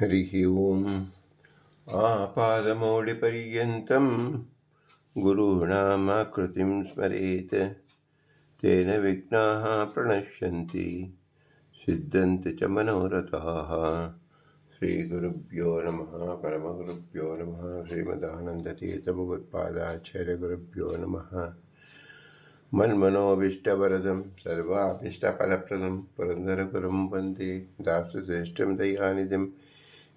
हरिः ओम्। आपादमौलिपर्यन्तं गुरूणामाकृतिं स्मरेत्। तेन विघ्नाः प्रणश्यन्ति। सिद्धन्ति च मनोरथाः। श्रीगुरुभ्यो नमः। परमगुरुभ्यो नमः। श्रीमदानन्दतीर्थभगवत्पादाचार्यगुरुभ्यो नमः। मन्मनोभीष्टवरदं सर्वाभीष्टफलप्रदं, पुरन्दरगुरुं वंदे। दासश्रेष्ठं दयानिधिं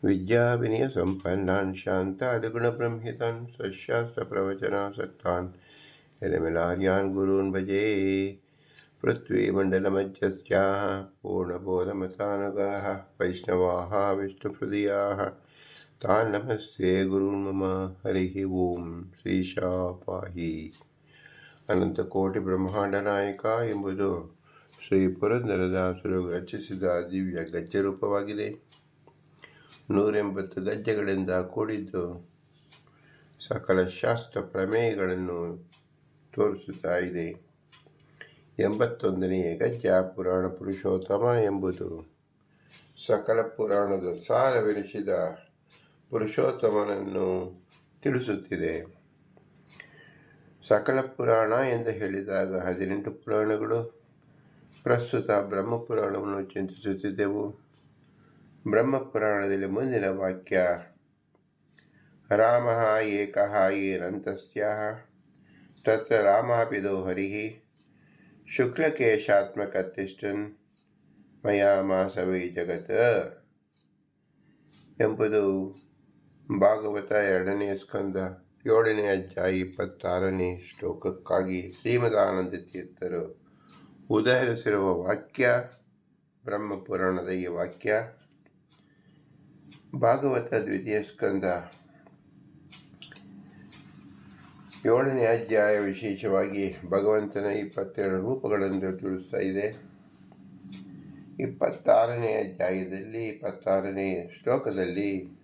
विद्याविनयसम्पन्नान् शान्तादिगुणब्रह्मितान् सशास्त्रप्रवचनासक्तान् यलमिलार्यान् गुरून् भजे पृथ्वीमण्डलमध्यस्याः पूर्णबोधमतानुगाः वैष्णवाः विष्णुहृदयाः तान् नमस्ते गुरून् मम हरिः ಓಂ ಶ್ರೀಶಾ ಪಾಹಿ ಅನಂತಕೋಟಿ ಬ್ರಹ್ಮಾಂಡ ನಾಯಕ ಎಂಬುದು ಶ್ರೀ ಪುರಂದರದಾಸರು ರಚಿಸಿದ ದಿವ್ಯ ಗಜ್ಜೆ ರೂಪವಾಗಿದೆ ನೂರೆಂಬತ್ತು ಗದ್ಯಗಳಿಂದ ಕೂಡಿದ್ದು ಸಕಲ ಶಾಸ್ತ್ರ ಪ್ರಮೇಯಗಳನ್ನು ತೋರಿಸುತ್ತಾ ಇದೆ. ಎಂಬತ್ತೊಂದನೆಯ ಗದ್ಯ ಪುರಾಣ ಪುರುಷೋತ್ತಮ ಎಂಬುದು ಸಕಲ ಪುರಾಣದ ಸಾರವೆನಿಸಿದ ಪುರುಷೋತ್ತಮನನ್ನು ತಿಳಿಸುತ್ತಿದೆ. ಸಕಲ ಪುರಾಣ ಎಂದು ಹೇಳಿದಾಗ ಹದಿನೆಂಟು ಪುರಾಣಗಳು, ಪ್ರಸ್ತುತ ಬ್ರಹ್ಮಪುರಾಣವನ್ನು ಚಿಂತಿಸುತ್ತಿದ್ದೆವು. ಬ್ರಹ್ಮಪುರಾಣದಲ್ಲಿ ಮುಂದಿನ ವಾಕ್ಯ ರಾಮ ಏಕ ಏನಂತಸ್ಯ ತತ್ರ ರಾಮಾಪಿದೋ ಶುಕ್ಲಕೇಶಾತ್ಮಕ ಶುಕ್ಲಕೇಶಾತ್ಮಕತಿಷ್ಠನ್ ಮಯಾ ಮಾಸವೈ ಜಗತ್ ಎಂಬುದು ಭಾಗವತ ಎರಡನೇ ಸ್ಕಂದ, ಏಳನೇ ಅಧ್ಯಾಯ ಇಪ್ಪತ್ತಾರನೇ ಶ್ಲೋಕಕ್ಕಾಗಿ ಶ್ರೀಮದಾನಂದ ತೀರ್ಥರು ಉದಾಹರಿಸಿರುವ ವಾಕ್ಯ, ಬ್ರಹ್ಮಪುರಾಣದ ಈ ವಾಕ್ಯ. ಭಾಗವತ ದ್ವಿತೀಯ ಸ್ಕಂದ. ಏಳನೇ ಅಧ್ಯಾಯ ವಿಶೇಷವಾಗಿ ಭಗವಂತನ ಇಪ್ಪತ್ತೆರಡು ರೂಪಗಳನ್ನು ತಿಳಿಸ್ತಾ ಇದೆ. ಇಪ್ಪತ್ತಾರನೇ ಅಧ್ಯಾಯದಲ್ಲಿ, ಇಪ್ಪತ್ತಾರನೇ ಶ್ಲೋಕದಲ್ಲಿ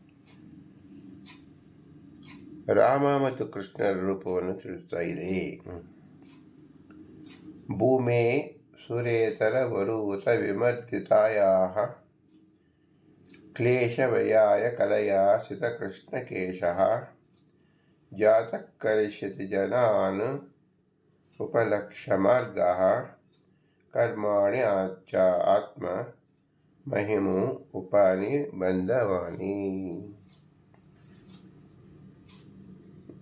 ರಾಮ ಮತ್ತು ಕೃಷ್ಣರ ರೂಪವನ್ನು ತಿಳಿಸ್ತಾ ಇದೆ. ಭೂಮೆ ಸುರೇತರ ವರೂತ ವಿಮರ್ದಿತಾಯ ಕ್ಲೇಶವಯಾಯ ಕಲಯಾ ಸಿತಕೃಷ್ಣಕೇಶ ಜಾತಕರಿಷ್ಯತಿ ಜನಾನ್ ಉಪಲಕ್ಷ್ಯಮಾರ್ಗः ಕರ್ಮಾಣಿ ಆಚ ಆತ್ಮ ಮಹಿಮು ಉಪಾನಿ ಬಂಧವಾನಿ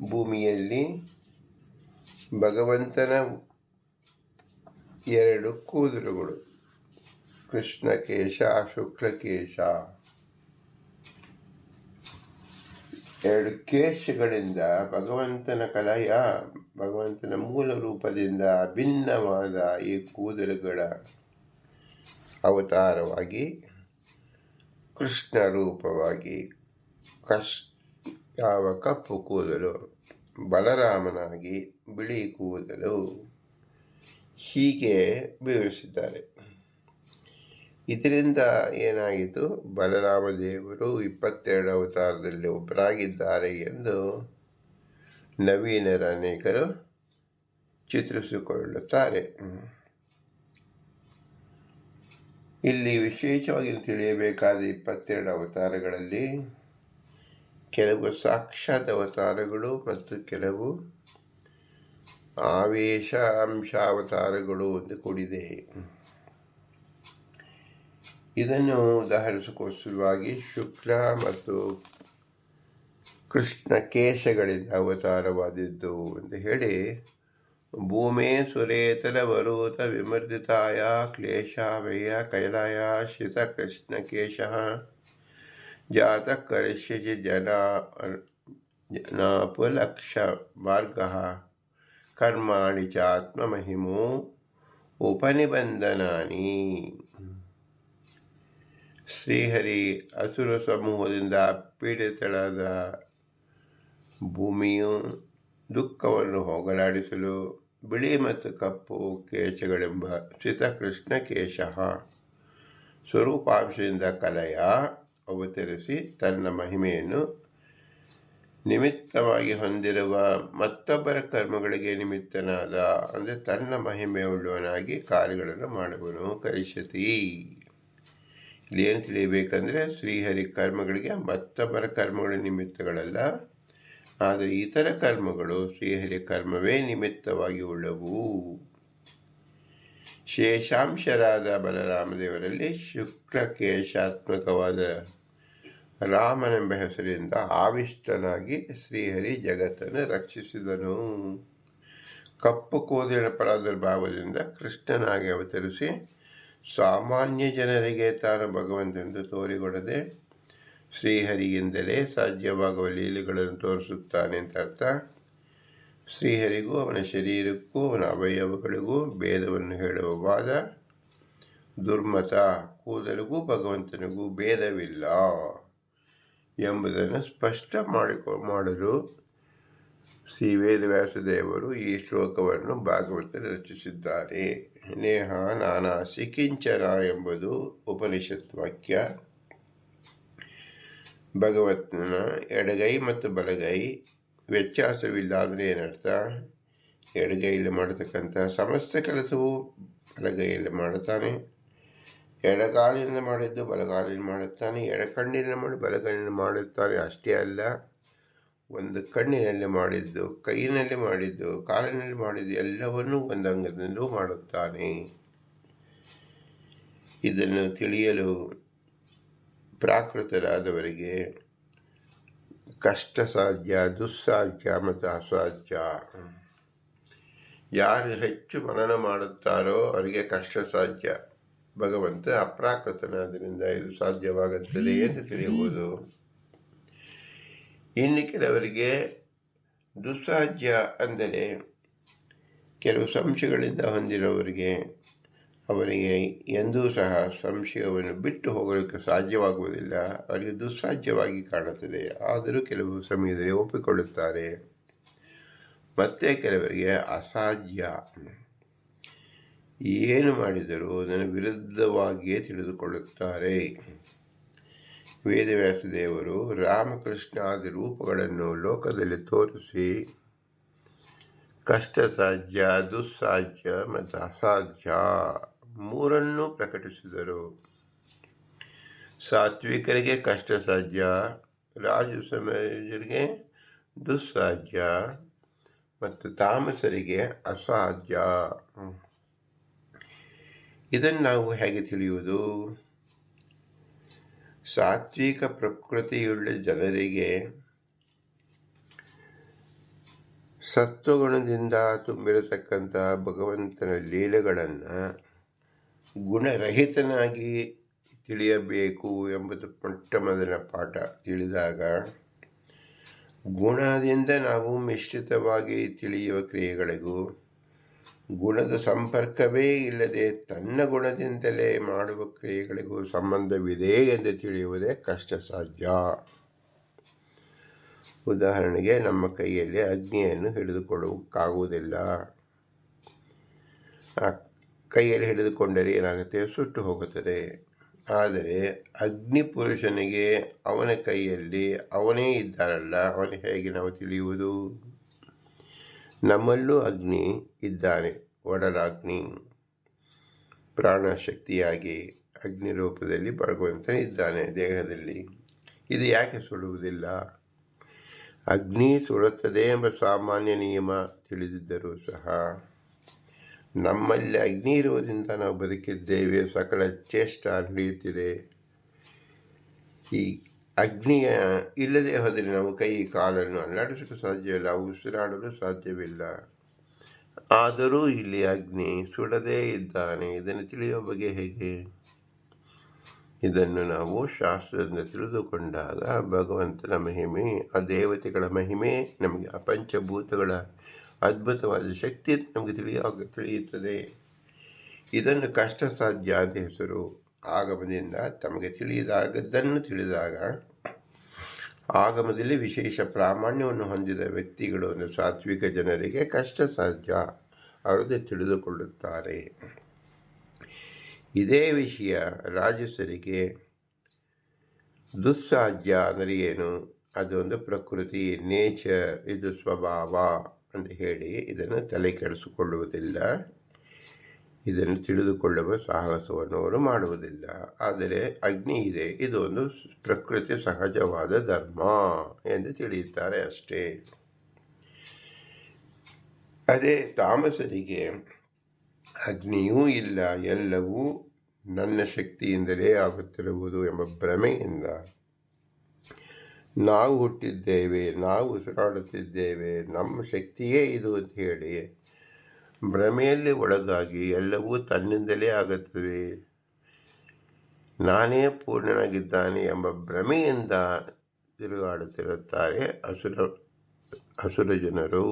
ಭೂಮಿಯಲ್ಲಿ ಭಗವಂತನ ಎರಡು ಕೂದಲುಗಳು, ಕೃಷ್ಣಕೇಶ, ಶುಕ್ಲಕೇಶ. ಎರಡು ಕೇಶಗಳಿಂದ ಭಗವಂತನ ಕಲೆಯ, ಭಗವಂತನ ಮೂಲ ರೂಪದಿಂದ ಭಿನ್ನವಾದ ಈ ಕೂದಲುಗಳ ಅವತಾರವಾಗಿ ಕೃಷ್ಣ ರೂಪವಾಗಿ ಕಶ್, ಯಾವ ಕಪ್ಪು ಕೂದಲು, ಬಲರಾಮನಾಗಿ ಬಿಳಿ ಕೂದಲು ಹೀಗೆ ವಿವರಿಸಿದ್ದಾರೆ. ಇದರಿಂದ ಏನಾಯಿತು? ಬಲರಾಮ ದೇವರು ಇಪ್ಪತ್ತೆರಡು ಅವತಾರದಲ್ಲಿ ಒಬ್ಬರಾಗಿದ್ದಾರೆ ಎಂದು ನವೀನರ ಅನೇಕರು ಚಿತ್ರಿಸಿಕೊಳ್ಳುತ್ತಾರೆ. ಇಲ್ಲಿ ವಿಶೇಷವಾಗಿ ತಿಳಿಯಬೇಕಾದ ಇಪ್ಪತ್ತೆರಡು ಅವತಾರಗಳಲ್ಲಿ ಕೆಲವು ಸಾಕ್ಷಾತ್ ಅವತಾರಗಳು ಮತ್ತು ಕೆಲವು ಆವೇಶ ಅಂಶಾವತಾರಗಳು ಒಂದು ಕೂಡಿದೆ. ಇದನ್ನು ಉದಾಹರಿಸಿಕೋಸ್ಕರವಾಗಿ ಶುಕ್ಲ ಮತ್ತು ಕೃಷ್ಣ ಕೇಶಗಳಿಂದ ಅವತಾರವಾದಿದ್ದು ಎಂದು ಹೇಳಿ, ಭೂಮೇ ಸುರೇತರ ವರೂತ ವಿಮರ್ದಿತಾಯ ಕ್ಲೇಶಾವಯ ಕೈಲಾಯ ಶಿತ ಕೃಷ್ಣ ಕೇಶ. ಜಾತ ಕರಿಷ್ಯಚಿ ಜನ, ಜನಾಪುಲಕ್ಷ ಮಾರ್ಗ, ಕರ್ಮಾಣಿ ಚ ಆತ್ಮಮಹಿಮೋ ಉಪನಿಬಂಧನಾನಿ. ಶ್ರೀಹರಿ ಅಸುರ ಸಮೂಹದಿಂದ ಪೀಡಿತಳಾದ ಭೂಮಿಯು ದುಃಖವನ್ನು ಹೋಗಲಾಡಿಸಲು ಬಿಳಿ ಮತ್ತು ಕಪ್ಪು ಕೇಶಗಳೆಂಬ ಕೃಷ್ಣ ಕೇಶ ಸ್ವರೂಪಾಂಶದಿಂದ ಕಲೆಯ ಅವತರಿಸಿ ತನ್ನ ಮಹಿಮೆಯನ್ನು ನಿಮಿತ್ತವಾಗಿ ಹೊಂದಿರುವ ಮತ್ತೊಬ್ಬರ ಕರ್ಮಗಳಿಗೆ ನಿಮಿತ್ತನಾದ, ಅಂದರೆ ತನ್ನ ಮಹಿಮೆಯುಳ್ಳವನಾಗಿ ಕಾರ್ಯಗಳನ್ನು ಮಾಡುವನು ಕರಿಷ್ಯತಿ ಏನು ತಿಳಿಯಬೇಕಂದ್ರೆ ಶ್ರೀಹರಿ ಕರ್ಮಗಳಿಗೆ ಮತ್ತೊಬ್ಬರ ಕರ್ಮಗಳ ನಿಮಿತ್ತಗಳಲ್ಲ. ಆದರೆ ಇತರ ಕರ್ಮಗಳು ಶ್ರೀಹರಿ ಕರ್ಮವೇ ನಿಮಿತ್ತವಾಗಿ ಉಳ್ಳವು. ಶೇಷಾಂಶರಾದ ಬಲರಾಮದೇವರಲ್ಲಿ ಶುಕ್ಲಕೇಶಾತ್ಮಕವಾದ ರಾಮನೆಂಬ ಹೆಸರಿಂದ ಆವಿಷ್ಟನಾಗಿ ಶ್ರೀಹರಿ ಜಗತ್ತನ್ನು ರಕ್ಷಿಸಿದನು. ಕಪ್ಪು ಕೂದಲಿನ ಪ್ರಾದುರ್ಭಾವದಿಂದ ಕೃಷ್ಣನಾಗಿ ಅವತರಿಸಿ ಸಾಮಾನ್ಯ ಜನರಿಗೆ ತಾನು ಭಗವಂತನೆಂದು ತೋರಿಕೊಡದೆ ಶ್ರೀಹರಿಯಿಂದಲೇ ಸಾಧ್ಯವಾಗುವ ಲೀಲೆಗಳನ್ನು ತೋರಿಸುತ್ತಾನೆ ಅಂತ ಅರ್ಥ. ಶ್ರೀಹರಿಗೂ, ಅವನ ಶರೀರಕ್ಕೂ, ಅವನ ಅವಯವಗಳಿಗೂ ಭೇದವನ್ನು ಹೇಳುವ ವಾದ, ದುರ್ಮತ ಕೂದಲಿಗೂ ಭಗವಂತನಿಗೂ ಭೇದವಿಲ್ಲ ಎಂಬುದನ್ನು ಸ್ಪಷ್ಟ ಮಾಡಿಕೊ, ಮಾಡಲು ಶ್ರೀ ವೇದವ್ಯಾಸದೇವರು ಈ ಶ್ಲೋಕವನ್ನು ಭಾಗವತ ರಚಿಸಿದ್ದಾರೆ. ನೇಹ ನಾನಾ ಸಿಕಿಂಚನ ಎಂಬುದು ಉಪನಿಷತ್ ವಾಕ್ಯ. ಭಗವತ್ನ ಎಡಗೈ ಮತ್ತು ಬಲಗೈ ವ್ಯತ್ಯಾಸವಿಲ್ಲ ಅಂದರೆ ಏನರ್ಥ? ಎಡಗೈಯಲ್ಲಿ ಮಾಡತಕ್ಕಂಥ ಸಮಸ್ತ ಕೆಲಸವು ಬಲಗೈಯಲ್ಲಿ ಮಾಡುತ್ತಾನೆ. ಎಡಗಾಲಿನಿಂದ ಮಾಡಿದ್ದು ಬಲಗಾಲಿನ ಮಾಡುತ್ತಾನೆ. ಎಡಕಣ್ಣಿನ ಮಾಡಿ ಬಲಗಣ್ಣಿನ ಮಾಡುತ್ತಾನೆ ಅಷ್ಟೇ ಅಲ್ಲ. ಒಂದು ಕಣ್ಣಿನಲ್ಲಿ ಮಾಡಿದ್ದು ಕೈಯಿನಲ್ಲಿ ಮಾಡಿದ್ದು, ಕಾಲಿನಲ್ಲಿ ಮಾಡಿದ್ದು ಎಲ್ಲವನ್ನೂ ಒಂದು ಅಂಗದಿಂದಲೂ ಮಾಡುತ್ತಾನೆ. ಇದನ್ನು ತಿಳಿಯಲು ಪ್ರಾಕೃತರಾದವರಿಗೆ ಕಷ್ಟ ಸಾಧ್ಯ ದುಸ್ಸಾಧ್ಯ ಮತ್ತು ಅಸಾಧ್ಯ. ಯಾರು ಹೆಚ್ಚು ಮನನ ಮಾಡುತ್ತಾರೋ ಅವರಿಗೆ ಕಷ್ಟ ಸಾಧ್ಯ ಭಗವಂತ ಅಪ್ರಾಕೃತನಾದ್ದರಿಂದ ಇದು ಸಾಧ್ಯವಾಗುತ್ತದೆ ಎಂದು ತಿಳಿಯಬಹುದು. ಇನ್ನು ಕೆಲವರಿಗೆ ದುಸ್ಸಾಧ್ಯ ಅಂದರೆ ಕೆಲವು ಸಂಶಯಗಳಿಂದ ಹೊಂದಿರೋವರಿಗೆ ಅವರಿಗೆ ಎಂದೂ ಸಹ ಸಂಶಯವನ್ನು ಬಿಟ್ಟು ಹೋಗಲಿಕ್ಕೆ ಸಾಧ್ಯವಾಗುವುದಿಲ್ಲ. ಅವರಿಗೆ ದುಸ್ಸಾಧ್ಯವಾಗಿ ಕಾಣುತ್ತದೆ. ಆದರೂ ಕೆಲವು ಸಮಯದಲ್ಲಿ ಒಪ್ಪಿಕೊಳ್ಳುತ್ತಾರೆ. ಮತ್ತೆ ಕೆಲವರಿಗೆ ಅಸಾಧ್ಯ. ಏನು ಮಾಡಿದರೂ ಅದನ್ನು ವಿರುದ್ಧವಾಗಿಯೇ ತಿಳಿದುಕೊಳ್ಳುತ್ತಾರೆ. ವೇದವ್ಯಾಸ ದೇವರು ರಾಮಕೃಷ್ಣಾದಿ ರೂಪಗಳನ್ನು ಲೋಕದಲ್ಲಿ ತೋರಿಸಿ ಕಷ್ಟ ಸಾಧ್ಯ, ದುಸ್ಸಾಧ್ಯ ಮತ್ತು ಅಸಾಧ್ಯ ಮೂರನ್ನೂ ಪ್ರಕಟಿಸಿದರು. ಸಾತ್ವಿಕರಿಗೆ ಕಷ್ಟ ಸಾಧ್ಯ ರಾಜು ಸಮಾಜರಿಗೆ ದುಸ್ಸಾಧ್ಯ ಮತ್ತು ತಾಮಸರಿಗೆ ಅಸಾಧ್ಯ. ಇದನ್ನು ನಾವು ಹೇಗೆ ತಿಳಿಯುವುದು? ಸಾತ್ವಿಕ ಪ್ರಕೃತಿಯುಳ್ಳ ಜನರಿಗೆ ಸತ್ವಗುಣದಿಂದ ತುಂಬಿರತಕ್ಕಂಥ ಭಗವಂತನ ಲೀಲೆಗಳನ್ನು ಗುಣರಹಿತನಾಗಿ ತಿಳಿಯಬೇಕು ಎಂಬುದು ಮೊಟ್ಟ ಮೊದಲ ಪಾಠ. ತಿಳಿದಾಗ ಗುಣದಿಂದ ನಾವು ಮಿಶ್ರಿತವಾಗಿ ತಿಳಿಯುವ ಕ್ರಿಯೆಗಳಿಗೂ ಗುಣದ ಸಂಪರ್ಕವೇ ಇಲ್ಲದೆ ತನ್ನ ಗುಣದಿಂದಲೇ ಮಾಡುವ ಕ್ರಿಯೆಗಳಿಗೂ ಸಂಬಂಧವಿದೆ ಎಂದು ತಿಳಿಯುವುದೇ ಕಷ್ಟ ಸಾಧ್ಯ. ಉದಾಹರಣೆಗೆ, ನಮ್ಮ ಕೈಯಲ್ಲಿ ಅಗ್ನಿಯನ್ನು ಹಿಡಿದುಕೊಳ್ಳುವುದಕ್ಕಾಗುವುದಿಲ್ಲ ಆ ಕೈಯಲ್ಲಿ ಹಿಡಿದುಕೊಂಡರೆ ಏನಾಗುತ್ತೆ? ಸುಟ್ಟು ಹೋಗುತ್ತದೆ. ಆದರೆ ಅಗ್ನಿ ಪುರುಷನಿಗೆ ಅವನ ಕೈಯಲ್ಲಿ ಅವನೇ ಇದ್ದಾರಲ್ಲ ಅವನು ಹೇಗೆ ನಾವು ತಿಳಿಯುವುದು? ನಮ್ಮಲ್ಲೂ ಅಗ್ನಿ ಇದ್ದಾನೆ, ಒಡಲಾಗ್ನಿ. ಪ್ರಾಣಶಕ್ತಿಯಾಗಿ ಅಗ್ನಿ ರೂಪದಲ್ಲಿ ಭಗವಂತನಿದ್ದಾನೆ ದೇಹದಲ್ಲಿ. ಇದು ಯಾಕೆ ಸುಡುವುದಿಲ್ಲ ಅಗ್ನಿ ಸುಡುತ್ತದೆ ಎಂಬ ಸಾಮಾನ್ಯ ನಿಯಮ ತಿಳಿದಿದ್ದರೂ ಸಹ, ನಮ್ಮಲ್ಲಿ ಅಗ್ನಿ ಇರುವುದರಿಂದ ನಾವು ಬದುಕಿದ್ದೇವೆ ಸಕಲ ಚೇಷ್ಟ ನಡೆಯುತ್ತಿದೆ. ಈ ಅಗ್ನಿಯ ಇಲ್ಲದೆ ಹೋದರೆ ನಾವು ಕೈ, ಕಾಲನ್ನು ಅಲ್ಲಾಡಿಸಲು ಸಾಧ್ಯವಿಲ್ಲ ಉಸಿರಾಡಲು ಸಾಧ್ಯವಿಲ್ಲ. ಆದರೂ ಇಲ್ಲಿ ಅಗ್ನಿ ಸುಡದೇ ಇದ್ದಾನೆ. ಇದನ್ನು ತಿಳಿಯುವ ಬಗ್ಗೆ ಹೇಗೆ? ಇದನ್ನು ನಾವು ಶಾಸ್ತ್ರದಿಂದ ತಿಳಿದುಕೊಂಡಾಗ ಭಗವಂತನ ಮಹಿಮೆ, ಆ ದೇವತೆಗಳ ಮಹಿಮೆ ನಮಗೆ ಆ ಪಂಚಭೂತಗಳ ಅದ್ಭುತವಾದ ಶಕ್ತಿ ನಮಗೆ ತಿಳಿಯೋ ತಿಳಿಯುತ್ತದೆ. ಇದನ್ನು ಕಷ್ಟ ಸಾಧ್ಯ ಅಂತ ಹೆಸರು. ಆಗಮದಿಂದ ತಮಗೆ ತಿಳಿದಾಗದ್ದನ್ನು ತಿಳಿದಾಗ ಆಗಮದಲ್ಲಿ ವಿಶೇಷ ಪ್ರಾಮಾಣ್ಯವನ್ನು ಹೊಂದಿದ ವ್ಯಕ್ತಿಗಳು ಅಂದರೆ ಸಾತ್ವಿಕ ಜನರಿಗೆ ಕಷ್ಟ ಸಾಧ್ಯ ಅವರದೇ ತಿಳಿದುಕೊಳ್ಳುತ್ತಾರೆ. ಇದೇ ವಿಷಯ ರಾಜಸರಿಗೆ. ದುಸ್ಸಾಧ್ಯ ಅಂದರೆ ಏನು? ಅದೊಂದು ಪ್ರಕೃತಿ, ನೇಚರ್, ಇದು ಸ್ವಭಾವ ಅಂತ ಹೇಳಿ ಇದನ್ನು ತಲೆ ಕೆಡಿಸಿಕೊಳ್ಳುವುದಿಲ್ಲ. ಇದನ್ನು ತಿಳಿದುಕೊಳ್ಳುವ ಸಾಹಸವನ್ನು ಅವರು ಮಾಡುವುದಿಲ್ಲ. ಆದರೆ ಅಗ್ನಿ ಇದೆ, ಇದು ಒಂದು ಪ್ರಕೃತಿ ಸಹಜವಾದ ಧರ್ಮ ಎಂದು ತಿಳಿಯುತ್ತಾರೆ ಅಷ್ಟೇ. ಅದೇ ತಾಮಸರಿಗೆ ಅಗ್ನಿಯೂ ಇಲ್ಲ, ಎಲ್ಲವೂ ನನ್ನ ಶಕ್ತಿಯಿಂದಲೇ ಆಗುತ್ತಿರುವುದು ಎಂಬ ಭ್ರಮೆಯಿಂದ. ನಾವು ಹುಟ್ಟಿದ್ದೇವೆ, ನಾವು ಉಸಿರಾಡುತ್ತಿದ್ದೇವೆ ನಮ್ಮ ಶಕ್ತಿಯೇ ಇದು ಅಂತ ಹೇಳಿ ಭ್ರಮೆಯಲ್ಲಿ ಒಳಗಾಗಿ ಎಲ್ಲವೂ ತನ್ನಿಂದಲೇ ಆಗುತ್ತದೆ. ನಾನೇ ಪೂರ್ಣನಾಗಿದ್ದಾನೆ ಎಂಬ ಭ್ರಮೆಯಿಂದ ತಿರುಗಾಡುತ್ತಿರುತ್ತಾರೆ ಅಸುರ ಅಸುರ ಜನರು.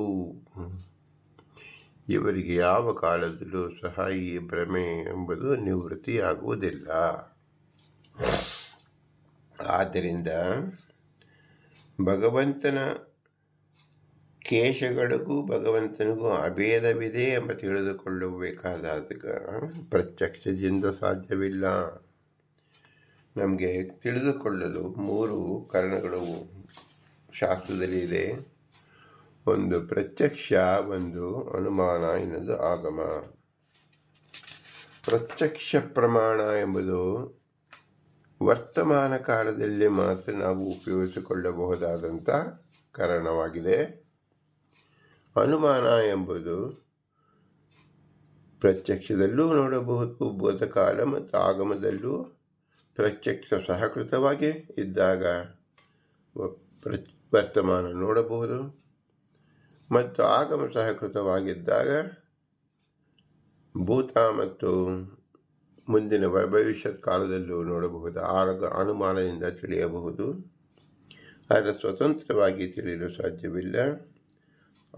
ಇವರಿಗೆ ಯಾವ ಕಾಲದಲ್ಲೂ ಸಹ ಈ ಭ್ರಮೆ ಎಂಬುದು ನಿವೃತ್ತಿಯಾಗುವುದಿಲ್ಲ. ಆದ್ದರಿಂದ ಭಗವಂತನ ಕೇಶಗಳಿಗೂ ಭಗವಂತನಿಗೂ ಅಭೇದವಿದೆ ಎಂಬ ತಿಳಿದುಕೊಳ್ಳಬೇಕಾದಾಗ ಪ್ರತ್ಯಕ್ಷದಿಂದ ಸಾಧ್ಯವಿಲ್ಲ. ನಮಗೆ ತಿಳಿದುಕೊಳ್ಳಲು ಮೂರು ಕಾರಣಗಳು ಶಾಸ್ತ್ರದಲ್ಲಿ ಇದೆ. ಒಂದು, ಪ್ರತ್ಯಕ್ಷ ಒಂದು ಅನುಮಾನ, ಇನ್ನೊಂದು ಆಗಮ. ಪ್ರತ್ಯಕ್ಷ ಪ್ರಮಾಣ ಎಂಬುದು ವರ್ತಮಾನ ಕಾಲದಲ್ಲಿ ಮಾತ್ರ ನಾವು ಉಪಯೋಗಿಸಿಕೊಳ್ಳಬಹುದಾದಂಥ ಕಾರಣವಾಗಿದೆ. ಅನುಮಾನ ಎಂಬುದು ಪ್ರತ್ಯಕ್ಷದಲ್ಲೂ ನೋಡಬಹುದು, ಬೋಧಕಾಲ ಮತ್ತು ಆಗಮದಲ್ಲೂ ಪ್ರತ್ಯಕ್ಷ ಸಹಕೃತವಾಗಿ ಇದ್ದಾಗ ವರ್ತಮಾನ ನೋಡಬಹುದು. ಮತ್ತು ಆಗಮ ಸಹಕೃತವಾಗಿದ್ದಾಗ ಭೂತ ಮತ್ತು ಮುಂದಿನ ಭವಿಷ್ಯತ್ ಕಾಲದಲ್ಲೂ ನೋಡಬಹುದು. ಆರೋಗ್ಯ ಅನುಮಾನದಿಂದ ತಿಳಿಯಬಹುದು. ಆದರೆ ಸ್ವತಂತ್ರವಾಗಿ ತಿಳಿಯಲು ಸಾಧ್ಯವಿಲ್ಲ.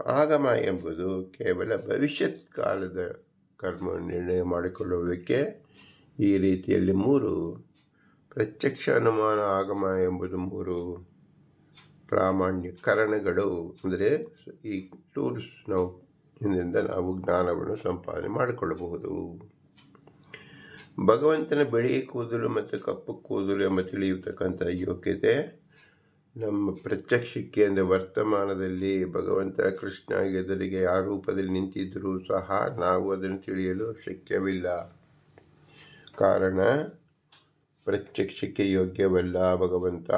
ಆಗಮ ಎಂಬುದು ಕೇವಲ ಭವಿಷ್ಯತ್ ಕಾಲದ ಕರ್ಮ ನಿರ್ಣಯ ಮಾಡಿಕೊಳ್ಳುವುದಕ್ಕೆ ಈ ರೀತಿಯಲ್ಲಿ ಮೂರು ಪ್ರತ್ಯಕ್ಷ ಅನುಮಾನ ಆಗಮ ಎಂಬುದು ಮೂರು ಪ್ರಾಮಾಣ್ಯಕರಣಗಳು. ಅಂದರೆ ಈ ಟೂಲ್ಸ್ ನಾವು ಇಂದ ನಾವು ಜ್ಞಾನವನ್ನು ಸಂಪಾದನೆ ಮಾಡಿಕೊಳ್ಳಬಹುದು. ಭಗವಂತನ ಬಿಳಿ ಕೂದಲು ಮತ್ತು ಕಪ್ಪು ಕೂದಲು ಎಂಬ ತಿಳಿಯತಕ್ಕಂಥ ಯೋಗ್ಯತೆ ನಮ್ಮ ಪ್ರತ್ಯಕ್ಷಕ್ಕೆ ಅಂದರೆ ವರ್ತಮಾನದಲ್ಲಿ ಭಗವಂತ ಕೃಷ್ಣ ಎದುರಿಗೆ ಆ ರೂಪದಲ್ಲಿ ನಿಂತಿದ್ದರೂ ಸಹ ನಾವು ಅದನ್ನು ತಿಳಿಯಲು ಶಕ್ಯವಿಲ್ಲ. ಕಾರಣ, ಪ್ರತ್ಯಕ್ಷಕ್ಕೆ ಯೋಗ್ಯವಲ್ಲ ಭಗವಂತ.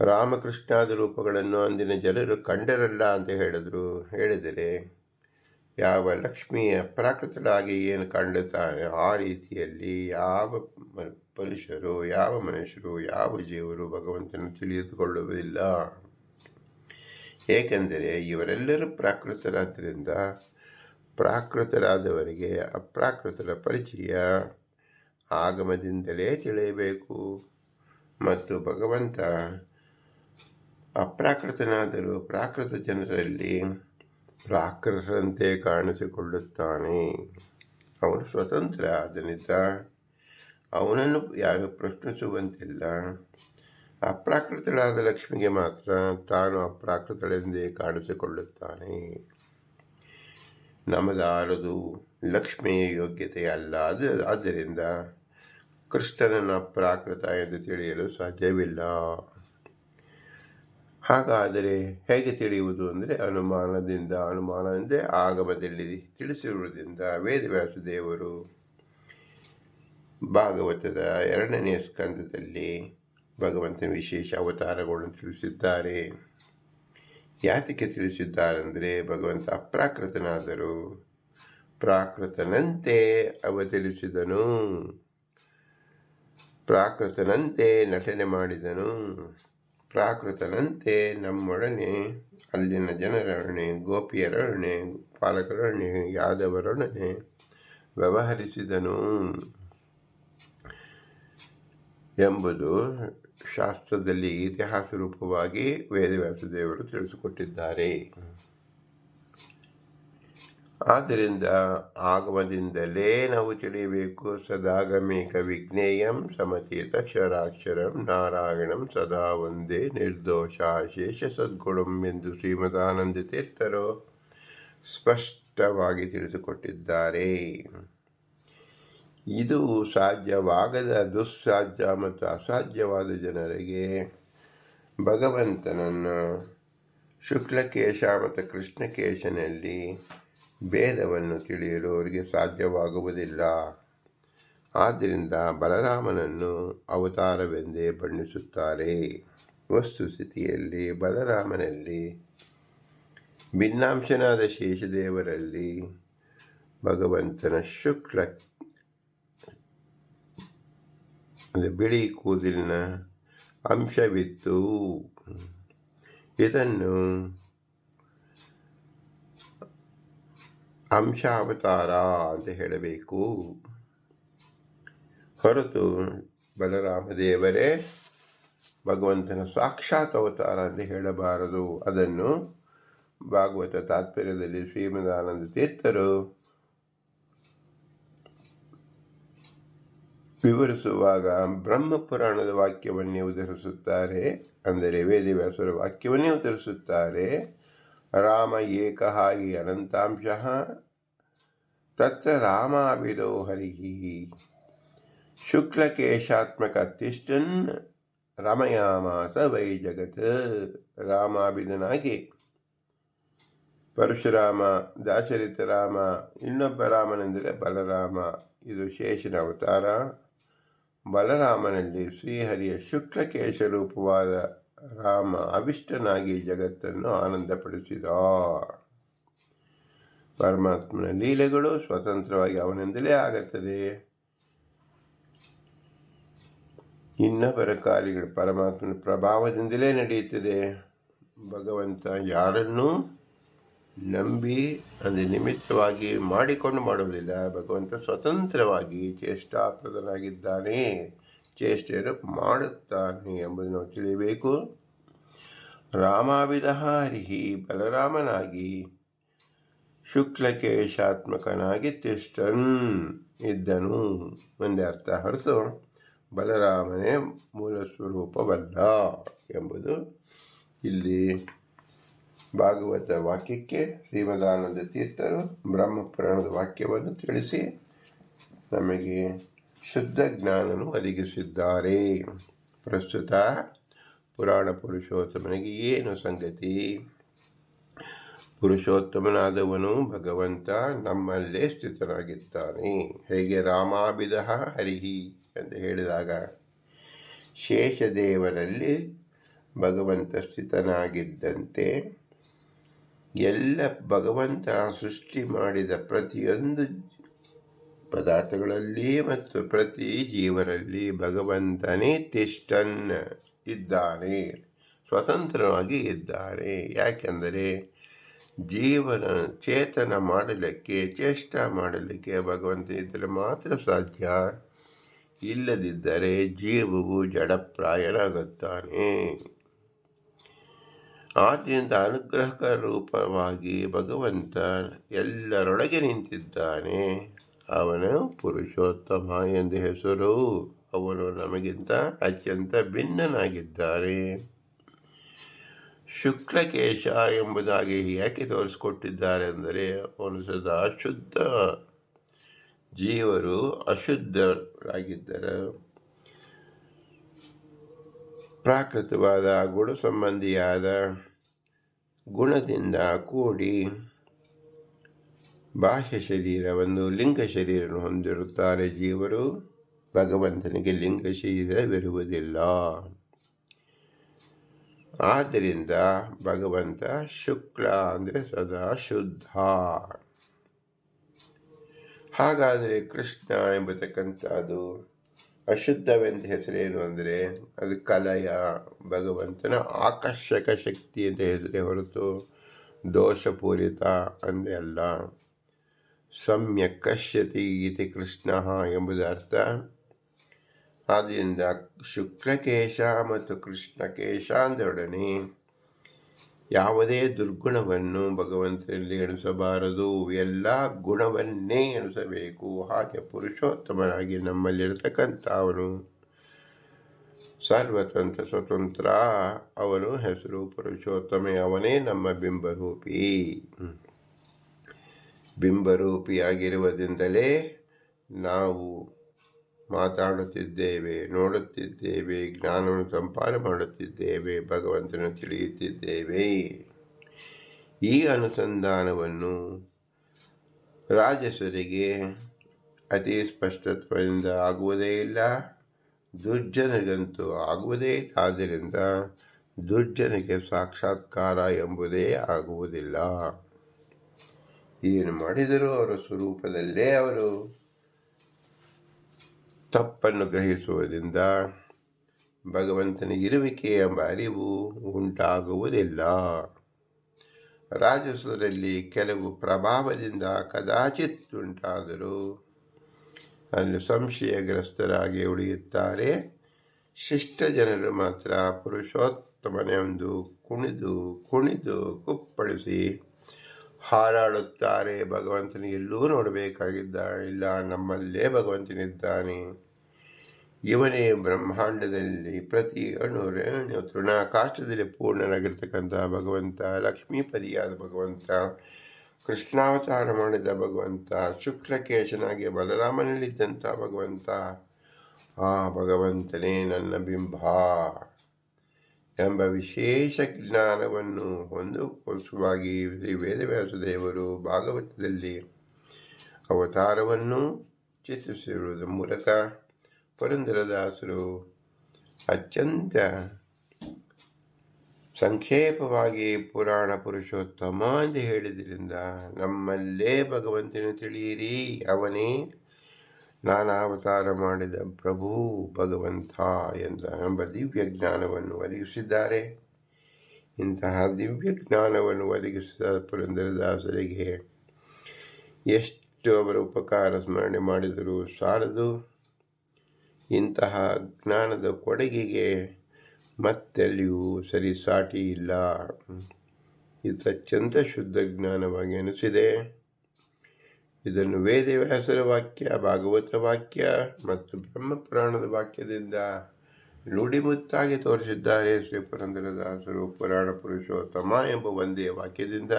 ರಾಮಕೃಷ್ಣಾದ ರೂಪಗಳನ್ನು ಅಂದಿನ ಜನರು ಕಂಡರಲ್ಲ ಅಂತ ಹೇಳಿದ್ರು. ಹೇಳಿದರೆ, ಯಾವ ಲಕ್ಷ್ಮಿಯ ಅಪ್ರಾಕೃತರಾಗಿ ಏನು ಕಂಡುತ್ತಾನೆ ಆ ರೀತಿಯಲ್ಲಿ ಯಾವ ಪುರುಷರು, ಯಾವ ಮನುಷ್ಯರು, ಯಾವ ಜೀವರು ಭಗವಂತನ ತಿಳಿದುಕೊಳ್ಳುವುದಿಲ್ಲ. ಏಕೆಂದರೆ ಇವರೆಲ್ಲರೂ ಪ್ರಾಕೃತರಾದ್ದರಿಂದ ಪ್ರಾಕೃತರಾದವರಿಗೆ ಅಪ್ರಾಕೃತರ ಪರಿಚಯ ಆಗಮದಿಂದಲೇ ತಿಳಿಯಬೇಕು. ಮತ್ತು ಭಗವಂತ ಅಪ್ರಾಕೃತನಾದರೂ ಪ್ರಾಕೃತ ಜನರಲ್ಲಿ ಪ್ರಾಕೃತರಂತೆ ಕಾಣಿಸಿಕೊಳ್ಳುತ್ತಾನೆ. ಅವನು ಸ್ವತಂತ್ರ ಆದ್ದರಿಂದ ಅವನನ್ನು ಯಾರು ಪ್ರಶ್ನಿಸುವಂತಿಲ್ಲ. ಅಪ್ರಾಕೃತಳಾದ ಲಕ್ಷ್ಮಿಗೆ ಮಾತ್ರ ತಾನು ಅಪ್ರಾಕೃತಳೆಂದೇ ಕಾಣಿಸಿಕೊಳ್ಳುತ್ತಾನೆ. ನಮದಾರದು ಲಕ್ಷ್ಮಿಯ ಯೋಗ್ಯತೆ ಅಲ್ಲ. ಅದು, ಆದ್ದರಿಂದ ಕೃಷ್ಣನನ್ನು ಅಪ್ರಾಕೃತ ಎಂದು ತಿಳಿಯಲು ಸಾಧ್ಯವಿಲ್ಲ. ಹಾಗಾದರೆ ಹೇಗೆ ತಿಳಿಯುವುದು ಅಂದರೆ ಅನುಮಾನದಿಂದ ಅನುಮಾನ ಅಂದರೆ ಆಗಮದಲ್ಲಿ ತಿಳಿಸಿರುವುದರಿಂದ ವೇದವ್ಯಾಸ ದೇವರು ಭಾಗವತದ ಎರಡನೆಯ ಸ್ಕಂದದಲ್ಲಿ ಭಗವಂತನ ವಿಶೇಷ ಅವತಾರಗಳನ್ನು ತಿಳಿಸಿದ್ದಾರೆ. ಯಾತಕ್ಕೆ ತಿಳಿಸಿದ್ದಾರೆಂದರೆ, ಭಗವಂತ ಅಪ್ರಾಕೃತನಾದರು ಪ್ರಾಕೃತನಂತೆ ಅವತರಿಸಿದನು. ಪ್ರಾಕೃತನಂತೆ ನಟನೆ ಮಾಡಿದನು. ಪ್ರಾಕೃತನಂತೆ ನಮ್ಮೊಡನೆ, ಅಲ್ಲಿನ ಜನರೊಡನೆ, ಗೋಪಿಯರೊಡನೆ, ಪಾಲಕರೊಡನೆ, ಯಾದವರೊಡನೆ ವ್ಯವಹರಿಸಿದನು. ಎಂಬುದು ಶಾಸ್ತ್ರದಲ್ಲಿ ಇತಿಹಾಸ ರೂಪವಾಗಿ ವೇದವ್ಯಾಸದೇವರು ತಿಳಿಸಿಕೊಟ್ಟಿದ್ದಾರೆ. ಆದ್ದರಿಂದ ಆಗಮದಿಂದಲೇ ನಾವು ತಿಳಿಯಬೇಕು. ಸದಾಗಮೇಕ ವಿಜ್ಞೇಯಂ ಸಮತೀತ ಕ್ಷರಾಕ್ಷರಂ ನಾರಾಯಣಂ ಸದಾ ಒಂದೇ ನಿರ್ದೋಷ ಶೇಷ ಸದ್ಗುಣಂ ಎಂದು ಶ್ರೀಮದಾನಂದ ತೀರ್ಥರು ಸ್ಪಷ್ಟವಾಗಿ ತಿಳಿಸಿಕೊಟ್ಟಿದ್ದಾರೆ. ಇದು ಸಾಧ್ಯವಾಗದ ದುಸ್ಸಾಧ್ಯ ಮತ್ತು ಅಸಾಧ್ಯವಾದ ಜನರಿಗೆ ಭಗವಂತನನ್ನು ಶುಕ್ಲಕೇಶ ಮತ್ತು ಕೃಷ್ಣಕೇಶನಲ್ಲಿ ಭೇದವನ್ನು ತಿಳಿಯಲು ಅವರಿಗೆ ಸಾಧ್ಯವಾಗುವುದಿಲ್ಲ. ಆದ್ದರಿಂದ ಬಲರಾಮನನ್ನು ಅವತಾರವೆಂದೇ ಬಣ್ಣಿಸುತ್ತಾರೆ. ವಸ್ತುಸ್ಥಿತಿಯಲ್ಲಿ ಬಲರಾಮನಲ್ಲಿ ಭಿನ್ನಾಂಶನಾದ ಶೇಷದೇವರಲ್ಲಿ ಭಗವಂತನ ಶುಕ್ಲ ಅಂದರೆ ಬಿಳಿ ಕೂದಲಿನ ಅಂಶವಿತ್ತು ಇದನ್ನು ಅಂಶಾವತಾರ ಅಂತ ಹೇಳಬೇಕು ಹೊರತು ಬಲರಾಮ ದೇವರೇ ಭಗವಂತನ ಸಾಕ್ಷಾತ್ ಅವತಾರ ಅಂತ ಹೇಳಬಾರದು ಅದನ್ನು ಭಾಗವತ ತಾತ್ಪರ್ಯದಲ್ಲಿ ಶ್ರೀಮದಾನಂದ ತೀರ್ಥರು ವಿವರಿಸುವಾಗ ಬ್ರಹ್ಮಪುರಾಣದ ವಾಕ್ಯವನ್ನೇ ಉದರಿಸುತ್ತಾರೆ. ಅಂದರೆ ವೇದವ್ಯಾಸರ ವಾಕ್ಯವನ್ನೇ ಉದರಿಸುತ್ತಾರೆ. ರಾಮ ಏಕಹಾಗಿ ಅನಂತಾಂಶ ತತ್ರ ರಾಮಾಭಿದೋ ಹರಿಹಿ. ಶುಕ್ಲಕೇಶಾತ್ಮಕ ತಿಷ್ಟನ್ ರಮಯಾಮಾಸ ವೈ ಜಗತ್. ರಾಮಾಭಿದನಾಗಿ ಪರಶುರಾಮ ದಾಶರಿತ ರಾಮ ಇನ್ನೊಬ್ಬ ರಾಮನೆಂದರೆ ಬಲರಾಮ. ಇದು ಶೇಷನ ಅವತಾರ. ಬಲರಾಮನಲ್ಲಿ ಶ್ರೀಹರಿಯ ಶುಕ್ಲಕೇಶ ರೂಪವಾದ ರಾಮ ಅವಿಷ್ಟನಾಗಿ ಜಗತ್ತನ್ನು ಆನಂದಪಡಿಸಿದ ಪರಮಾತ್ಮನ ಲೀಲೆಗಳು ಸ್ವತಂತ್ರವಾಗಿ ಅವನಿಂದಲೇ ಆಗುತ್ತದೆ. ಇನ್ನೊಬ್ಬರ ಕಾರ್ಯಗಳು ಪರಮಾತ್ಮನ ಪ್ರಭಾವದಿಂದಲೇ ನಡೆಯುತ್ತದೆ. ಭಗವಂತ ಯಾರನ್ನೂ ನಂಬಿ ಅಂದರೆ ನಿಮಿತ್ತವಾಗಿ ಮಾಡಿಕೊಂಡು ಮಾಡುವುದಿಲ್ಲ. ಭಗವಂತ ಸ್ವತಂತ್ರವಾಗಿ ಚೇಷ್ಟಾಪ್ರದನಾಗಿದ್ದಾನೆ. ಚೇಷ್ಟೆಯನ್ನು ಮಾಡುತ್ತಾನೆ ಎಂಬುದನ್ನು ನಾವು ತಿಳಿಯಬೇಕು. ರಾಮಾವಿಧ ಹರಿಹಿ ಬಲರಾಮನಾಗಿ ಶುಕ್ಲಕೇಶಾತ್ಮಕನಾಗಿ ತಿಷ್ಟನ್ ಇದ್ದನು. ಒಂದೇ ಅರ್ಥ, ಹೊರತು ಬಲರಾಮನೇ ಮೂಲ ಸ್ವರೂಪವಲ್ಲ ಎಂಬುದು ಇಲ್ಲಿ ಭಾಗವತ ವಾಕ್ಯಕ್ಕೆ ಶ್ರೀಮದಾನಂದ ತೀರ್ಥರು ಬ್ರಹ್ಮಪುರಾಣದ ವಾಕ್ಯವನ್ನು ತಿಳಿಸಿ ನಮಗೆ ಶುದ್ಧ ಜ್ಞಾನನು ಒದಗಿಸಿದ್ದಾರೆ. ಪ್ರಸ್ತುತ ಪುರಾಣ ಪುರುಷೋತ್ತಮನಿಗೆ ಏನು ಸಂಗತಿ? ಪುರುಷೋತ್ತಮನಾದವನು ಭಗವಂತ ನಮ್ಮಲ್ಲೇ ಸ್ಥಿತನಾಗಿದ್ದಾನೆ ಹೇಗೆ ರಾಮಾಭಿಧ ಹರಿಹಿ ಎಂದು ಹೇಳಿದಾಗ ಶೇಷದೇವರಲ್ಲಿ ಭಗವಂತ ಸ್ಥಿತನಾಗಿದ್ದಂತೆ ಎಲ್ಲ ಭಗವಂತ ಸೃಷ್ಟಿ ಮಾಡಿದ ಪ್ರತಿಯೊಂದು ಪದಾರ್ಥಗಳಲ್ಲಿ ಮತ್ತು ಪ್ರತಿ ಜೀವರಲ್ಲಿ ಭಗವಂತನೇ ತಿಷ್ಟನ್ ಇದ್ದಾನೆ, ಸ್ವತಂತ್ರವಾಗಿ ಇದ್ದಾರೆ ಯಾಕೆಂದರೆ ಜೀವನ ಚೇತನ ಮಾಡಲಿಕ್ಕೆ, ಚೇಷ್ಟ ಮಾಡಲಿಕ್ಕೆ ಭಗವಂತ ಇದ್ದರೆ ಮಾತ್ರ ಸಾಧ್ಯ. ಇಲ್ಲದಿದ್ದರೆ ಜೀವವು ಜಡಪ್ರಾಯನಾಗುತ್ತಾನೆ. ಆದ್ದರಿಂದ ಅನುಗ್ರಹ ರೂಪವಾಗಿ ಭಗವಂತ ಎಲ್ಲರೊಳಗೆ ನಿಂತಿದ್ದಾನೆ. ಅವನು ಪುರುಷೋತ್ತಮ ಎಂದು ಹೆಸರು. ಅವನು ನಮಗಿಂತ ಅತ್ಯಂತ ಭಿನ್ನನಾಗಿದ್ದಾರೆ. ಶುಕ್ಲಕೇಶ ಎಂಬುದಾಗಿ ಯಾಕೆ ತೋರಿಸಿಕೊಟ್ಟಿದ್ದಾರೆ ಅಂದರೆ ಅವನು ಸದಾ ಶುದ್ಧ. ಜೀವರು ಅಶುದ್ಧರಾಗಿದ್ದರು. ಪ್ರಾಕೃತವಾದ ಗುಣ ಸಂಬಂಧಿಯಾದ ಗುಣದಿಂದ ಕೂಡಿ ಬಾಹ್ಯ ಶರೀರವನ್ನು ಲಿಂಗ ಶರೀರವನ್ನು ಹೊಂದಿರುತ್ತಾರೆ ಜೀವರು. ಭಗವಂತನಿಗೆ ಲಿಂಗ ಶರೀರವಿರುವುದಿಲ್ಲ. ಆದ್ದರಿಂದ ಭಗವಂತ ಶುಕ್ಲ ಅಂದರೆ ಸದಾ ಶುದ್ಧ. ಹಾಗಾದರೆ ಕೃಷ್ಣ ಎಂಬತಕ್ಕಂಥದ್ದು ಅಶುದ್ಧವೆಂದ ಹೆಸರೇನು ಅಂದರೆ ಅದು ಕಲಯ, ಭಗವಂತನ ಆಕರ್ಷಕ ಶಕ್ತಿ ಅಂತ ಹೆಸರೇ ಹೊರತು ದೋಷಪೂರಿತ ಅಂದೇ ಅಲ್ಲ. ಸಮ್ಯಕ್ ಕಶ್ಯತಿ ಇತಿ ಕೃಷ್ಣ ಎಂಬುದು ಅರ್ಥ. ಆದ್ದರಿಂದ ಶುಕ್ಲಕೇಶ ಮತ್ತು ಕೃಷ್ಣಕೇಶ ಅಂದೊಡನೆ ಯಾವುದೇ ದುರ್ಗುಣವನ್ನು ಭಗವಂತನಲ್ಲಿ ಎಣಿಸಬಾರದು. ಎಲ್ಲ ಗುಣವನ್ನೇ ಎಣಿಸಬೇಕು. ಹಾಗೆ ಪುರುಷೋತ್ತಮನಾಗಿ ನಮ್ಮಲ್ಲಿರತಕ್ಕಂಥ ಅವನು ಸರ್ವತಂತ್ರ ಸ್ವತಂತ್ರ. ಅವನು ಹೆಸರು ಪುರುಷೋತ್ತಮ. ಅವನೇ ನಮ್ಮ ಬಿಂಬರೂಪಿ. ಬಿಂಬರೂಪಿಯಾಗಿರುವುದರಿಂದಲೇ ನಾವು ಮಾತಾಡುತ್ತಿದ್ದೇವೆ, ನೋಡುತ್ತಿದ್ದೇವೆ, ಜ್ಞಾನವನ್ನು ಸಂಪಾದನೆ ಮಾಡುತ್ತಿದ್ದೇವೆ ಭಗವಂತನ ತಿಳಿಯುತ್ತಿದ್ದೇವೆ. ಈ ಅನುಸಂಧಾನವನ್ನು ರಾಜಸರಿಗೆ ಅತಿ ಸ್ಪಷ್ಟತ್ವದಿಂದ ಆಗುವುದೇ ಇಲ್ಲ, ದುರ್ಜನಗಂತೂ ಆಗುವುದೇ ಆದ್ದರಿಂದ ದುರ್ಜನಿಗೆ ಸಾಕ್ಷಾತ್ಕಾರ ಎಂಬುದೇ ಆಗುವುದಿಲ್ಲ. ಏನು ಮಾಡಿದರೂ ಅವರ ಸ್ವರೂಪದಲ್ಲೇ ಅವರು ತಪ್ಪನ್ನು ಗ್ರಹಿಸುವುದರಿಂದ ಭಗವಂತನ ಇರುವಿಕೆ ಎಂಬ ಅರಿವು ಉಂಟಾಗುವುದಿಲ್ಲ. ರಾಜಸದಲ್ಲಿ ಕೆಲವು ಪ್ರಭಾವದಿಂದ ಕದಾಚಿತ್ ಉಂಟಾದರೂ ಅಲ್ಲಿ ಸಂಶಯಗ್ರಸ್ತರಾಗಿ ಉಳಿಯುತ್ತಾರೆ. ಶಿಷ್ಟ ಜನರು ಮಾತ್ರ ಪುರುಷೋತ್ತಮನೆಂದು ಕುಣಿದು ಕುಣಿದು ಕುಪ್ಪಳಿಸಿ ಹಾರಾಡುತ್ತಾರೆ. ಭಗವಂತನ ಎಲ್ಲೂ ನೋಡಬೇಕಾಗಿದ್ದ ಇಲ್ಲ, ನಮ್ಮಲ್ಲೇ ಭಗವಂತನಿದ್ದಾನೆ. ಇವನೇ ಬ್ರಹ್ಮಾಂಡದಲ್ಲಿ ಪ್ರತಿ ಅಣು ರೇಣು ತೃಣಾಕಾಶದಲ್ಲಿ ಪೂರ್ಣನಾಗಿರ್ತಕ್ಕಂಥ ಭಗವಂತ ಲಕ್ಷ್ಮೀಪದಿಯಾದ ಭಗವಂತ, ಕೃಷ್ಣಾವತಾರ ಮಾಡಿದ ಭಗವಂತ, ಶುಕ್ಲಕೇಶನಾಗಿ ಬಲರಾಮನಲ್ಲಿದ್ದಂಥ ಭಗವಂತ, ಆ ಭಗವಂತನೇ ನನ್ನ ಬಿಂಬ. ಎಂಬ ವಿಶೇಷ ಜ್ಞಾನವನ್ನು ಹೊಂದುವಾಗಿ ಶ್ರೀ ವೇದವ್ಯಾಸ ದೇವರು ಭಾಗವತದಲ್ಲಿ ಅವತಾರವನ್ನು ಚಿತ್ರಿಸಿರುವುದರ ಮೂಲಕ ಪುರಂದರದಾಸರು ಅತ್ಯಂತ ಸಂಕ್ಷೇಪವಾಗಿ ಪುರಾಣ ಪುರುಷೋತ್ತಮ ಎಂದು ಹೇಳಿದ್ರಿಂದ ನಮ್ಮಲ್ಲೇ ಭಗವಂತನ ತಿಳಿಯಿರಿ, ಅವನೇ ನಾನಾವತಾರ ಮಾಡಿದ ಪ್ರಭು ಭಗವಂತ ಎಂದ ಎಂಬ ದಿವ್ಯ ಜ್ಞಾನವನ್ನು ಒದಗಿಸಿದ್ದಾರೆ. ಇಂತಹ ದಿವ್ಯ ಜ್ಞಾನವನ್ನು ಒದಗಿಸಿದ ಪುರಂದರದಾಸರಿಗೆ ಎಷ್ಟು ಅವರ ಉಪಕಾರ ಸ್ಮರಣೆ ಮಾಡಿದರೂ ಸಾಲದು. ಇಂತಹ ಜ್ಞಾನದ ಕೊಡುಗೆಗೆ ಮತ್ತೆಲ್ಲಿಯೂ ಸರಿ ಸಾಟಿ ಇಲ್ಲ ಇದು ಅತ್ಯಂತ ಶುದ್ಧ ಜ್ಞಾನವಾಗಿ ಅನಿಸಿದೆ ಇದನ್ನು ವೇದವ್ಯಾಸರ ವಾಕ್ಯ, ಭಾಗವತ ವಾಕ್ಯ ಮತ್ತು ಬ್ರಹ್ಮಪುರಾಣದ ವಾಕ್ಯದಿಂದ ನುಡಿಮುತ್ತಾಗಿ ತೋರಿಸಿದ್ದಾರೆ ಶ್ರೀ ಪುರಂದರದಾಸರು ಪುರಾಣ ಪುರುಷೋತ್ತಮ ಎಂಬ ಒಂದೇ ವಾಕ್ಯದಿಂದ.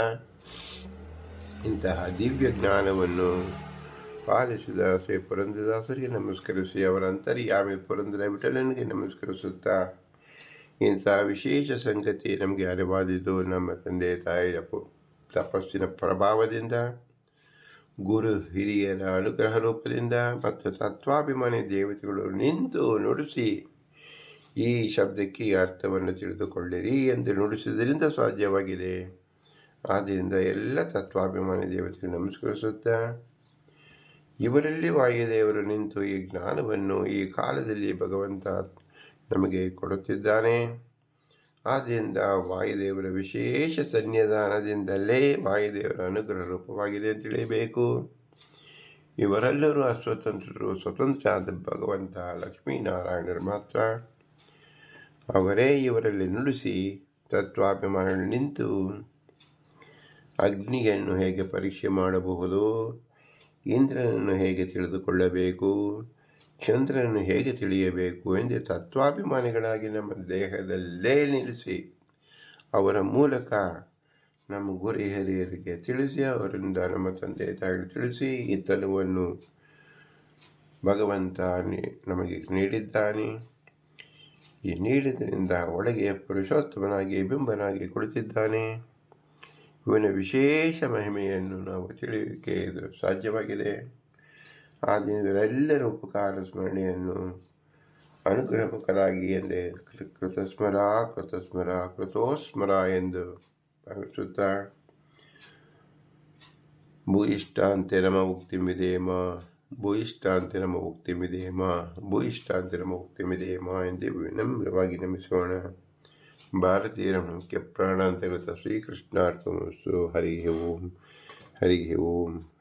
ಇಂತಹ ದಿವ್ಯ ಜ್ಞಾನವನ್ನು ಪಾಲಿಸಿದ ಶ್ರೀ ಪುರಂದರದಾಸರಿಗೆ ನಮಸ್ಕರಿಸಿ, ಅವರ ಅಂತರ್ಯಾಮಿ ಪುರಂದರ ವಿಠಲನಿಗೆ ನಮಸ್ಕರಿಸುತ್ತಾ ಇಂತಹ ವಿಶೇಷ ಸಂಗತಿ ನಮಗೆ ಅರಿವಾದಿದ್ದು ನಮ್ಮ ತಂದೆ ತಾಯಿಯ ತಪಸ್ಸಿನ ಪ್ರಭಾವದಿಂದ ಗುರು ಹಿರಿಯರ ಅನುಗ್ರಹ ರೂಪದಿಂದ ಮತ್ತು ತತ್ವಾಭಿಮಾನಿ ದೇವತೆಗಳು ನಿಂತು ನುಡಿಸಿ ಈ ಶಬ್ದಕ್ಕೆ ಅರ್ಥವನ್ನು ತಿಳಿದುಕೊಳ್ಳಿರಿ ಎಂದು ನುಡಿಸುವುದರಿಂದ ಸಾಧ್ಯವಾಗಿದೆ. ಆದ್ದರಿಂದ ಎಲ್ಲ ತತ್ವಾಭಿಮಾನಿ ದೇವತೆಗಳು ನಮಸ್ಕರಿಸುತ್ತಾ, ಇವರಲ್ಲಿ ವಾಯುದೇವರು ನಿಂತು ಈ ಜ್ಞಾನವನ್ನು ಈ ಕಾಲದಲ್ಲಿ ಭಗವಂತ ನಮಗೆ ಕೊಡುತ್ತಿದ್ದಾನೆ. ಆದ್ದರಿಂದ ವಾಯುದೇವರ ವಿಶೇಷ ಸನ್ನಿಧಾನದಿಂದಲೇ ವಾಯುದೇವರ ಅನುಗ್ರಹ ರೂಪವಾಗಿದೆ ಅಂತ ತಿಳಿಯಬೇಕು. ಇವರೆಲ್ಲರೂ ಅಸ್ವತಂತ್ರರು, ಸ್ವತಂತ್ರ ಆದ ಭಗವಂತ ಲಕ್ಷ್ಮೀನಾರಾಯಣರು ಮಾತ್ರ. ಅವರೇ ಇವರಲ್ಲಿ ನುಡಿಸಿ ತತ್ವಾಭಿಮಾನ ನಿಂತು ಅಗ್ನಿಯನ್ನು ಹೇಗೆ ಪರೀಕ್ಷೆ ಮಾಡಬಹುದು, ಇಂದ್ರನನ್ನು ಹೇಗೆ ತಿಳಿದುಕೊಳ್ಳಬೇಕು ಚಂದ್ರನನ್ನು ಹೇಗೆ ತಿಳಿಯಬೇಕು ಎಂದು ತತ್ವಾಭಿಮಾನಿಗಳಾಗಿ ನಮ್ಮ ದೇಹದಲ್ಲೇ ನಿಲ್ಲಿಸಿ ಅವರ ಮೂಲಕ ನಮ್ಮ ಗುರಿ ಹಿರಿಯರಿಗೆ ತಿಳಿಸಿ, ಅವರಿಂದ ನಮ್ಮ ತಂದೆ ತಾಯಿ ತಿಳಿಸಿ, ಈ ತಲುವನ್ನು ಭಗವಂತ ನಮಗೆ ನೀಡಿದ್ದಾನೆ. ಈ ನೀಡಿದ್ದರಿಂದ ಒಳಗೆ ಪುರುಷೋತ್ತಮನಾಗಿ, ಬಿಂಬನಾಗಿ ಕುಳಿತಿದ್ದಾನೆ. ಇವನ ವಿಶೇಷ ಮಹಿಮೆಯನ್ನು ನಾವು ತಿಳಿಯಕ್ಕೆ ಇದು ಸಾಧ್ಯವಾಗಿದೆ. ಆ ದಿನದಲ್ಲೆಲ್ಲರ ಉಪಕಾರ ಸ್ಮರಣೆಯನ್ನು ಅನುಗ್ರಹಕರಾಗಿ ಎಂದೇ ಕೃತಸ್ಮರ ಕೃತಸ್ಮರ, ಕೃತೋಸ್ಮರ ಎಂದು ಭಾವಿಸುತ್ತಾ ಭೂಯಿಷ್ಟಾಂತೆ ನಮ ಉಕ್ತಿಮಿದೇಮ ಭೂಯಿಷ್ಟಾಂತೆ ನಮ ಉಕ್ತಿಮಿದೇಮ ಭೂಯಿಷ್ಟಾಂತೆ ನಮ ಉಕ್ತಿಮಿದೇಮ ಎಂದೇ ವಿನಮ್ರವಾಗಿ ನಮಿಸೋಣ. ಭಾರತೀಯರ ಮುಖ್ಯ ಪ್ರಾಣಾಂತರ್ಗತ ಶ್ರೀಕೃಷ್ಣಾರ್ಪಣಸ್ಸು ಹರಿ ಓಂ ಹರಿ ಓಂ.